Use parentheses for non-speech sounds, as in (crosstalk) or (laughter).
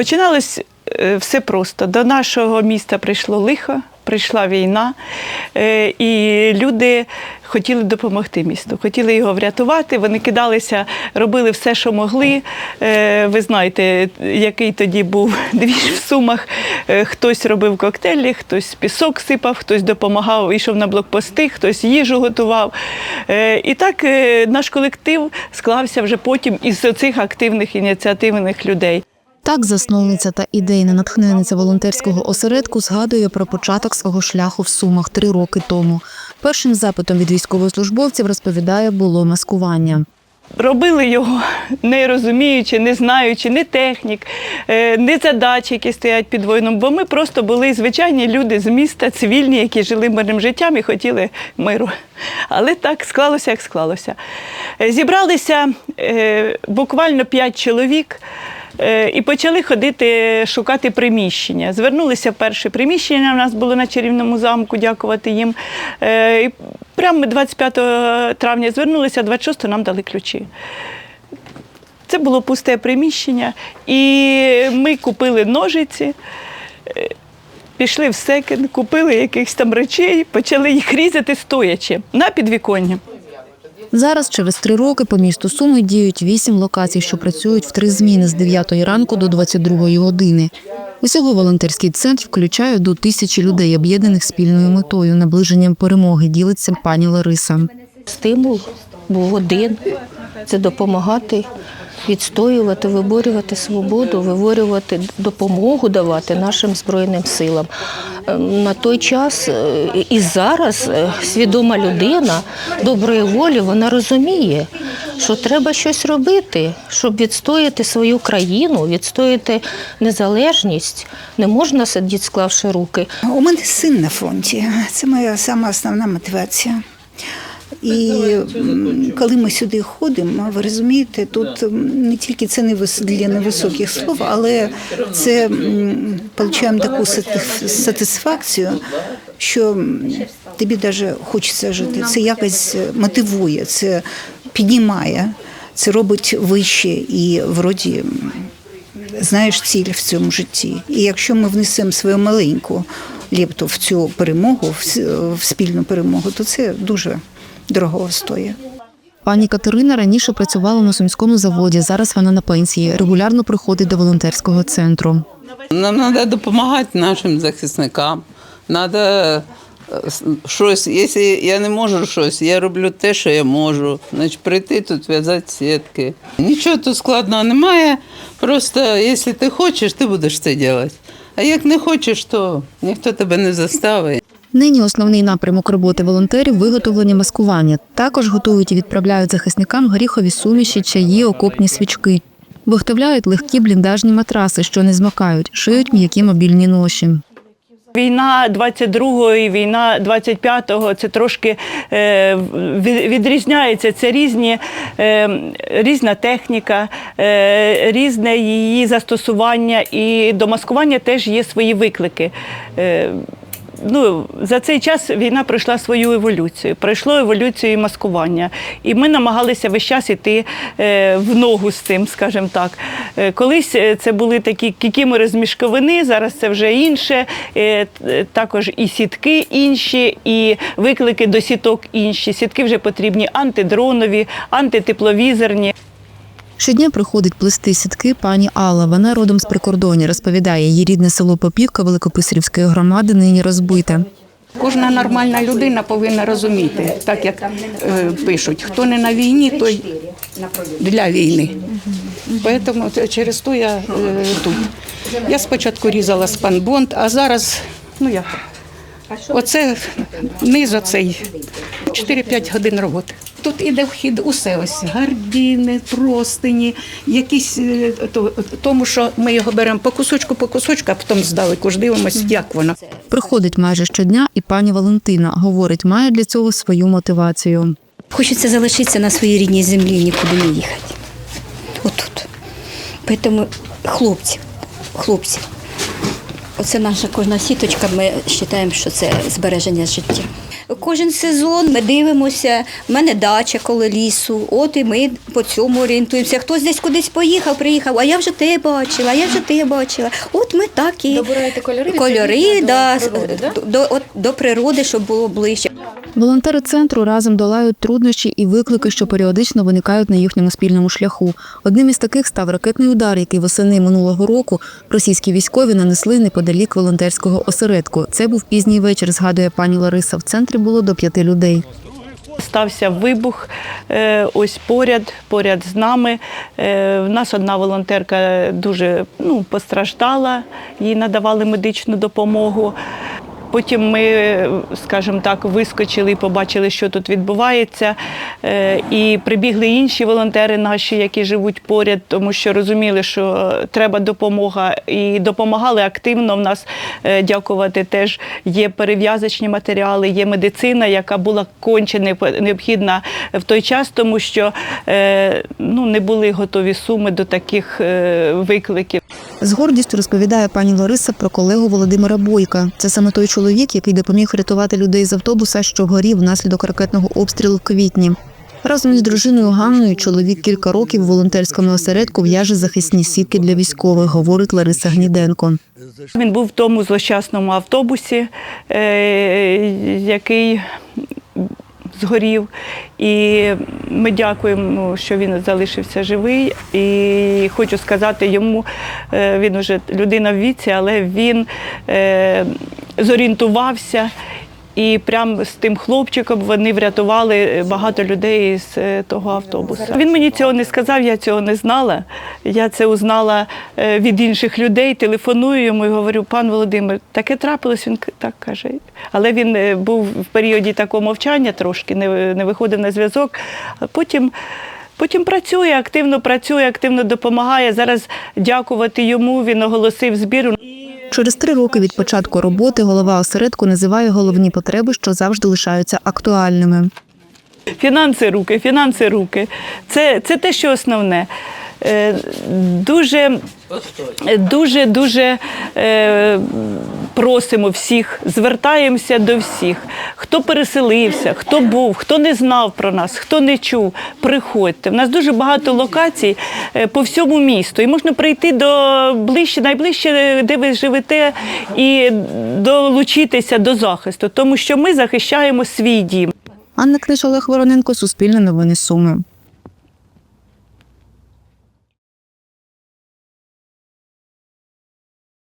Починалось е, все просто. До нашого міста прийшло лихо, прийшла війна, е, і люди хотіли допомогти місту, хотіли його врятувати. Вони кидалися, робили все, що могли. Е, Ви знаєте, який тоді був (laughs) двіж в сумах. Хтось робив коктейлі, хтось пісок сипав, хтось допомагав, йшов на блокпости, хтось їжу готував. І так наш колектив склався вже потім із цих активних ініціативних людей. Так, засновниця та ідейна натхненниця волонтерського осередку згадує про початок свого шляху в Сумах три роки тому. Першим запитом від військовослужбовців розповідає було маскування. Робили його не розуміючи, не знаючи, не технік, е, не задачі, які стоять під воїном, бо ми просто були звичайні люди з міста, цивільні, які жили мирним життям і хотіли миру. Але так склалося, як склалося. Е, Зібралися е, буквально п'ять чоловік. І почали ходити шукати приміщення. Звернулися в перше приміщення. У нас було на чарівному замку, дякувати їм. Прямо 25 травня звернулися, 26 нам дали ключі. Це було пусте приміщення, і ми купили ножиці, е, пішли в секонд, купили якихось там речей, почали їх різати стоячи на підвіконні. Зараз, через три роки, по місту Суми діють вісім локацій, що працюють в три зміни з 9 ранку до 22 години. Усього волонтерський центр включає до тисячі людей, об'єднаних спільною метою наближенням перемоги. Ділиться пані Лариса. Стимул був один це допомагати, відстоювати, виборювати свободу, виборювати допомогу давати нашим збройним силам. Е, На той час е, і зараз е, свідома людина доброї волі вона розуміє, що треба щось робити, щоб відстояти свою країну, відстояти незалежність. Не можна сидіти, склавши руки. У мене син на фронті. Це моя сама основна мотивація. І коли ми сюди ходимо, ви розумієте, тут не тільки це не вис- для невисоких слов, але це получаємо таку сатисфакцію, що тобі навіть хочеться жити. Це якось мотивує, це піднімає, це робить вище і вроді. знаєш ціль в цьому житті. І якщо ми внесемо свою маленьку лепту в цю перемогу, в спільну перемогу, то це дуже дорого стоїть. Пані Катерина раніше працювала на сумському заводі. Зараз вона на пенсії. Регулярно приходить до волонтерського центру. Нам треба допомагати нашим захисникам. Треба щось, якщо я не можу щось, я роблю те, що я можу. Значить, прийти тут в'язати сітки. Нічого тут складного немає. Просто якщо ти хочеш, ти будеш це робити. А як не хочеш, то ніхто тебе не заставить. Нині основний напрямок роботи волонтерів виготовлення маскування. Також готують і відправляють захисникам горіхові суміші, чаї, окопні свічки. Виготовляють легкі бліндажні матраси, що не змокають, шиють м'які мобільні ноші. Війна 22-го і війна 25-го це трошки е, відрізняється. Це різні, е, різна техніка, е, різне її застосування, і до маскування теж є свої виклики. Е, Ну, за цей час війна пройшла свою еволюцію, пройшло еволюцію і маскування. І ми намагалися весь час іти е, в ногу з цим, скажімо так. Е, колись е, це були такі кікімори з мішковини, зараз це вже інше. Також і сітки інші, і виклики до сіток інші. Сітки вже потрібні антидронові, антитепловізорні. Щодня приходить плести сітки пані Алла. Вона родом з прикордоння. Розповідає, її рідне село Попівка Великописарівської громади нині розбите. Кожна нормальна людина повинна розуміти, так як е, пишуть, хто не на війні, той для війни. Тому через то я е, тут. Я спочатку різала спанбонд, а зараз, ну як, оце низ оцей 4-5 годин роботи. Тут іде вхід усе ось гардіни, простині, якісь е, то, тому, що ми його беремо по кусочку, по кусочку, а потім здалеку ж дивимося, як воно. Приходить майже щодня, і пані Валентина говорить, має для цього свою мотивацію. Хочеться залишитися на своїй рідній землі, нікуди не їхати. Отут. Тому хлопці, хлопці. Оце наша кожна сіточка, ми вважаємо, що це збереження життя. Кожен сезон ми дивимося. в мене дача коло лісу. От і ми по цьому орієнтуємося. Хтось десь кудись поїхав, приїхав, а я вже те бачила, а я вже те бачила. От ми так і Добираєте кольори, кольори да, до природи, да? до, от, до природи, щоб було ближче. Волонтери центру разом долають труднощі і виклики, що періодично виникають на їхньому спільному шляху. Одним із таких став ракетний удар, який восени минулого року російські військові нанесли неподалік волонтерського осередку. Це був пізній вечір, згадує пані Лариса. В центрі було до п'яти людей. Стався вибух е, ось поряд, поряд з нами. Е, В нас одна волонтерка дуже ну, постраждала, їй надавали медичну допомогу. Потім ми, скажімо так, вискочили і побачили, що тут відбувається. Е, І прибігли інші волонтери наші, які живуть поряд, тому що розуміли, що треба допомога. І допомагали активно. В нас, е, дякувати, теж є перев'язочні матеріали, є медицина, яка була конче необ- необхідна в той час, тому що е, ну, не були готові суми до таких викликів. З гордістю розповідає пані Лариса про колегу Володимира Бойка. Це саме той чоловік, який допоміг врятувати людей з автобуса, що горів внаслідок ракетного обстрілу в квітні. Разом із дружиною Ганною чоловік кілька років в волонтерському осередку в'яже захисні сітки для військових, говорить Лариса Гніденко. Він був в тому злощасному автобусі, е, який згорів. І ми дякуємо, що він залишився живий. І хочу сказати йому, е, він вже людина в віці, але він е, зорієнтувався. І прямо з тим хлопчиком вони врятували багато людей з е, того автобуса. Він мені цього не сказав, я цього не знала. Я це узнала е, від інших людей. Телефоную йому і говорю, пан Володимир, таке трапилось. Він так каже. Але він е, був в періоді такого мовчання трошки, не виходив на зв'язок. А потім. Потім працює, активно працює, активно допомагає. Зараз дякувати йому. Він оголосив збір. Через три роки від початку роботи голова осередку називає головні потреби, що завжди лишаються актуальними. Фінанси руки, фінанси руки. Це, це те, що основне. Е, Дуже, дуже, дуже е, просимо всіх, звертаємося до всіх. Хто переселився, хто був, хто не знав про нас, хто не чув, приходьте. У нас дуже багато локацій е, по всьому місту. І можна прийти до ближче, найближче, де ви живете, і долучитися до захисту, тому що ми захищаємо свій дім. Анна Книж, Олег Вороненко, Суспільне новини Суми.